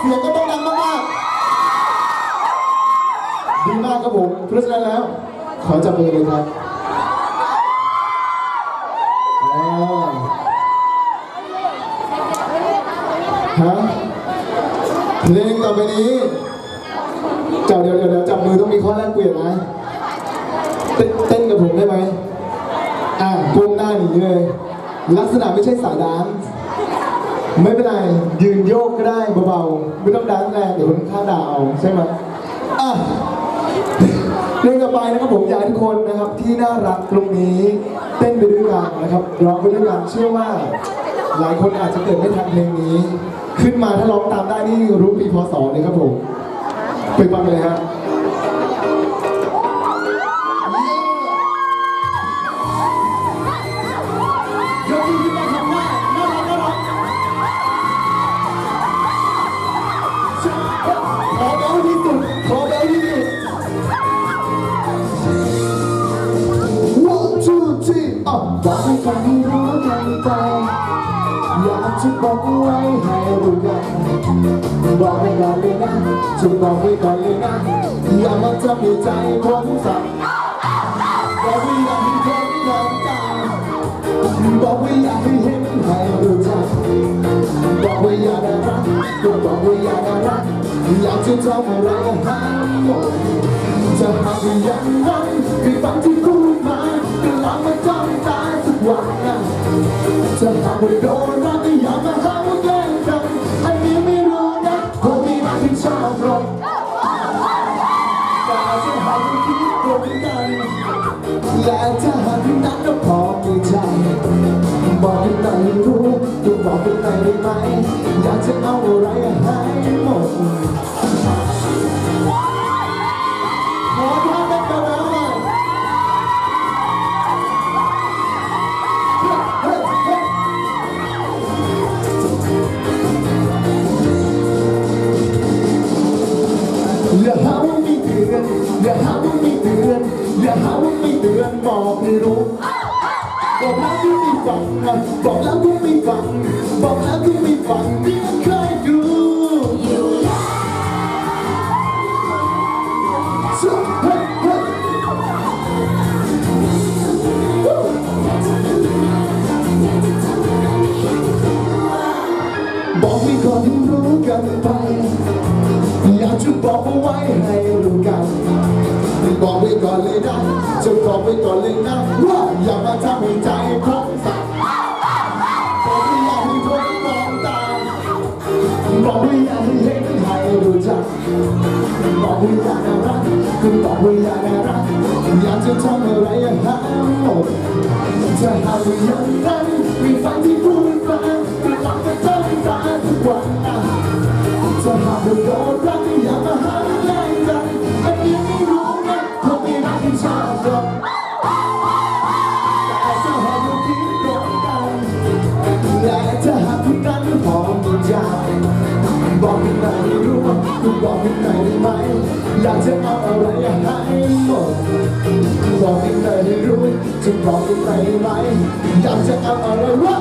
เสียงก็ต้องดังมากๆดีมากครับผมเพราะฉะนั้นแล้ว ขอจับมือเลยครับฮะเพลงต่อไปนี้จับเดี๋ยวเดี๋ยวจับมือต้องมีข้อแรกเปลี่ยนนะเต้นเต้นกับผมได้ไหมอะก้มหน้าหนีเลย ลักษณะไม่ใช่สายดานซ์ ไม่เป็นไร ยืนโยกก็ได้เบาๆ ไม่ต้องดานแรงเดี๋ยวคนข้างด่าเอาใช่ไหมอะเพลงต่อไปนะครับผมอยากทุกคนนะครับที่น่ารักตรงนี้เต้นไปด้วยกันนะครับร้องไปด้วยกันเชื่อว่า หลายคนอาจจะเกิดไม่ทันเพลงนี้ ขึ้นมาถ้าร้องตามได้นี่รู้ปีพศเลยครับผมไปฟังกันเลยครับ บอกให้ฟังให้รู้กันไปอยากจะบอกไว้ให้รู้กันบอกไว้ก่อนเลยนะจะบอกไว้ก่อนเลยนะอย่ามาทำให้ใจผมสั่นบอกว่าอยากให้คนน้ำตาบอกว่าอยากให้เห็นให้รู้จักบอกว่าอยากน่ารักก็บอกว่าอยากน่ารักอยากจะทำอะไรให้หมดจะหากอย่างนั้นคือฟังที่พูด มามาจ้องตาสักวันจะหากว่าโดนรักก็อย่ามาหาว่าแกล้งกันอันนี้ไม่รู้นะคงมีรักที่ชอบรบแต่จะหากว่าคิดตรงกันและถ้าหากนั้นก็พอมีใจ บอกกันหน่อยรู้ก็บอกกันหน่อยได้ไหมอยากจะเอาอะไรให้ เตือนบอกให้รู้บอกแล้วที่ไม่ฟังบอกแล้วที่ไม่ฟังบอกแล้วที่ไม่ฟังเดี๋ยวเคยดูสุดเฮ้ยเฮ้ยบอกไม่ก่อนที่รู้กันไป อยากจะบอกเอาไว้ให้รู้กัน บอกไว้ก่อนเลยนะจะ บอกไว้ก่อนเลยนะว่าอย่ามาทำให้ใจผมสั่นบอกไม่อยากให้คนมองตาบอกไม่อยากให้เห็นให้รู้จักบอกไม่อยากน่ารักคุณบอกไม่อยากน่ารักอยากจะทำอะไรให้หมดจะหาว่าอย่างนั้นไม่ฟังที่พูด รู้ก็บอกกันหน่อยได้ไหม อยากจะเอาอะไรให้หมดบอกกันหน่อยได้รู้จะบอกกันหน่อยได้ไหม อยากจะเอาอะไรวะ